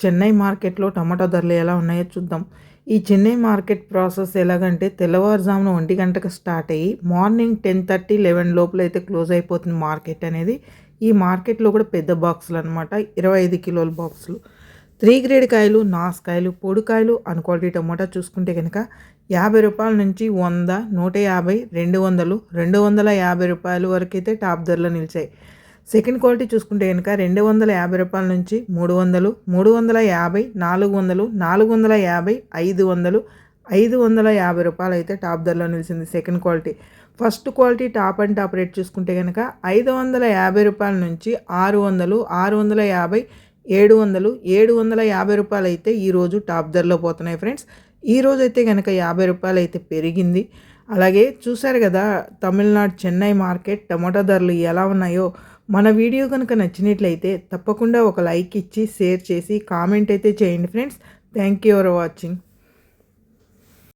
చెన్నై మార్కెట్లో టమాటా ధరలు ఎలా ఉన్నాయో చూద్దాం. ఈ చెన్నై మార్కెట్ ప్రాసెస్ ఎలాగంటే తెల్లవారుజామున ఒంటి గంటకు స్టార్ట్ అయ్యి మార్నింగ్ టెన్ థర్టీ లెవెన్ లోపల అయితే క్లోజ్ అయిపోతుంది మార్కెట్ అనేది. ఈ మార్కెట్లో కూడా పెద్ద బాక్సులు అనమాట ఇరవై ఐదు కిలోల బాక్సులు. త్రీ గ్రేడ్ కాయలు నాసుకాయలు పొడికాయలు అన్ క్వాలిటీ టమాటా చూసుకుంటే కనుక యాభై రూపాయల నుంచి వంద నూట యాభై రెండు వందలు రెండు వందల యాభై రూపాయల వరకు అయితే టాప్ ధరలు నిలిచాయి. సెకండ్ క్వాలిటీ చూసుకుంటే కనుక రెండు వందల యాభై రూపాయల నుంచి మూడు వందలు మూడు వందల యాభై నాలుగు వందలు నాలుగు వందల యాభై ఐదు వందలు ఐదు వందల యాభై రూపాయలు అయితే టాప్ ధరలో నిలిచింది second quality. First quality top and top rate చూసుకుంటే కనుక ఐదు వందల యాభై రూపాయల నుంచి ఆరు వందలు ఆరు వందల యాభై ఏడు వందలు ఏడు వందల యాభై రూపాయలు అయితే ఈరోజు టాప్ ధరలో పోతున్నాయి ఫ్రెండ్స్. ఈరోజు అయితే కనుక యాభై రూపాయలు అయితే పెరిగింది. అలాగే చూసారు కదా తమిళనాడు చెన్నై మార్కెట్ టమాటా ధరలు ఎలా ఉన్నాయో? మన వీడియో కనుక నచ్చినట్లయితే తప్పకుండా ఒక లైక్ ఇచ్చి షేర్ చేసి కామెంట్ అయితే చేయండి friends. Thank you for watching.